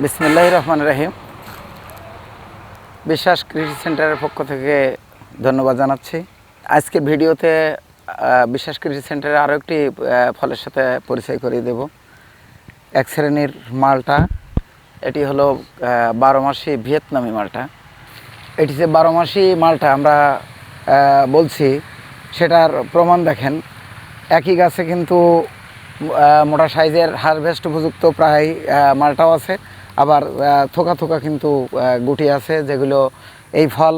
বিসমিল্লাহ রহমান রাহিম। বিশ্বাস কৃষি সেন্টারের পক্ষ থেকে ধন্যবাদ জানাচ্ছি। আজকে ভিডিওতে বিশ্বাস কৃষি সেন্টারে আরও একটি ফলের সাথে পরিচয় করিয়ে দেব। এক শ্রেণির মালটা, এটি হলো বারো মাসি ভিয়েতনামি মালটা। এটি যে বারো মাসি মালটা আমরা বলছি, সেটার প্রমাণ দেখেন। একই গাছে কিন্তু মোটা সাইজের হারভেস্ট উপযুক্ত প্রায় মালটাও আছে। আবার থোকা থোকা কিন্তু গুটি আছে যেগুলো এই ফল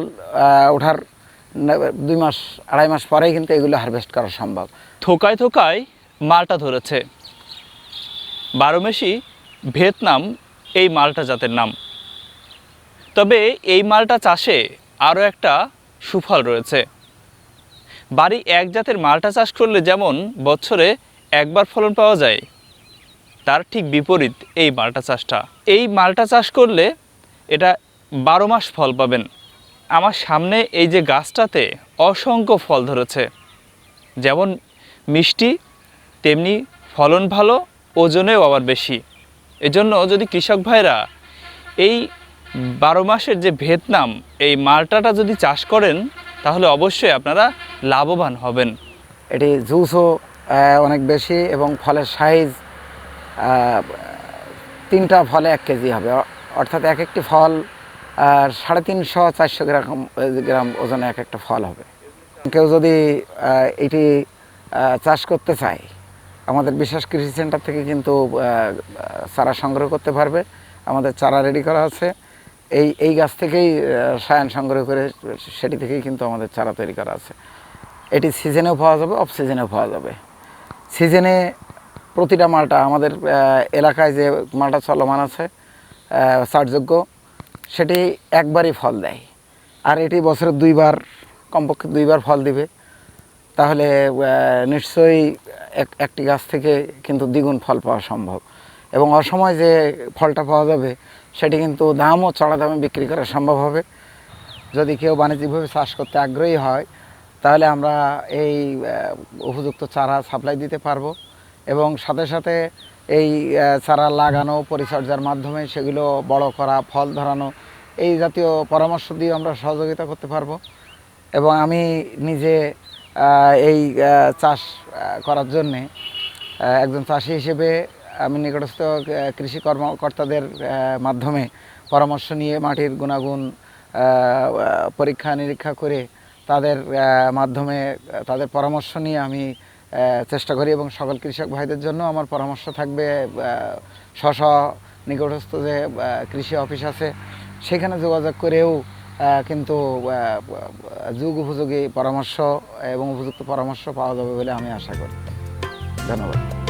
ওঠার দুই মাস, আড়াই মাস পরেই কিন্তু এগুলো হারভেস্ট করা সম্ভব। থোকায় থোকায় মালটা ধরেছে। বারোমেশি ভিয়েতনাম এই মালটা জাতের নাম। তবে এই মালটা চাষে আরও একটা সুফল রয়েছে। বাড়ি এক জাতের মালটা চাষ করলে যেমন বছরে একবার ফলন পাওয়া যায় তার ঠিক বিপরীত এই মালটা চাষটা। এই মালটা চাষ করলে এটা বারো মাস ফল পাবেন। আমার সামনে এই যে গাছটাতে অসংখ্য ফল ধরেছে। যেমন মিষ্টি, তেমনি ফলন ভালো, ওজনেও আবার বেশি। এজন্য যদি কৃষক ভাইরা এই বারো মাসের যে ভিয়েতনাম এই মালটাটা যদি চাষ করেন, তাহলে অবশ্যই আপনারা লাভবান হবেন। এটি জুসও অনেক বেশি এবং ফলের সাইজ তিনটা ফলে এক কেজি হবে। অর্থাৎ এক একটি ফল, আর সাড়ে তিনশো, চারশো গ্রাম গ্রাম ওজনে এক একটা ফল হবে। কেউ যদি এটি চাষ করতে চায়, আমাদের বিশেষ কৃষি সেন্টার থেকে কিন্তু চারা সংগ্রহ করতে পারবে। আমাদের চারা রেডি করা আছে। এই এই গাছ থেকেই সায়ান সংগ্রহ করে সেটি থেকেই কিন্তু আমাদের চারা তৈরি করা আছে। এটি সিজনেও পাওয়া যাবে অফ সিজনেও পাওয়া যাবে। সিজনে প্রতিটা মালটা আমাদের এলাকায় যে মালটা চলমান আছে চাষযোগ্য সেটি একবারই ফল দেয়। আর এটি বছরে দুইবার, কমপক্ষে দুইবার ফল দিবে। তাহলে নিশ্চয়ই এক, একটি গাছ থেকে কিন্তু দ্বিগুণ ফল পাওয়া সম্ভব। এবং অসময় যে ফলটা পাওয়া যাবে, সেটি কিন্তু দামও, চড়া দামে বিক্রি করা সম্ভব হবে। যদি কেউ বাণিজ্যিকভাবে চাষ করতে আগ্রহী হয়, তাহলে আমরা এই উপযুক্ত চারা সাপ্লাই দিতে পারব। এবং সাথে সাথে এই চারা লাগানো, পরিচর্যার মাধ্যমে সেগুলো বড় করা, ফল ধরানো, এই জাতীয় পরামর্শ দিয়ে আমরা সহযোগিতা করতে পারব। এবং আমি নিজে এই চাষ করার জন্যে একজন চাষি হিসেবে আমি নিকটস্থ কৃষি কর্মকর্তাদের মাধ্যমে পরামর্শ নিয়ে মাটির গুণাগুণ পরীক্ষা নিরীক্ষা করে তাদের মাধ্যমে তাদের পরামর্শ নিয়ে আমি চেষ্টা করি এবং সকল কৃষক ভাইদের জন্য আমার পরামর্শ থাকবে স্ব নিকটস্থ যে কৃষি অফিস আছে, সেখানে যোগাযোগ করেও কিন্তু যুগ উপযোগী পরামর্শ এবং উপযুক্ত পরামর্শ পাওয়া যাবে বলে আমি আশা করি। ধন্যবাদ।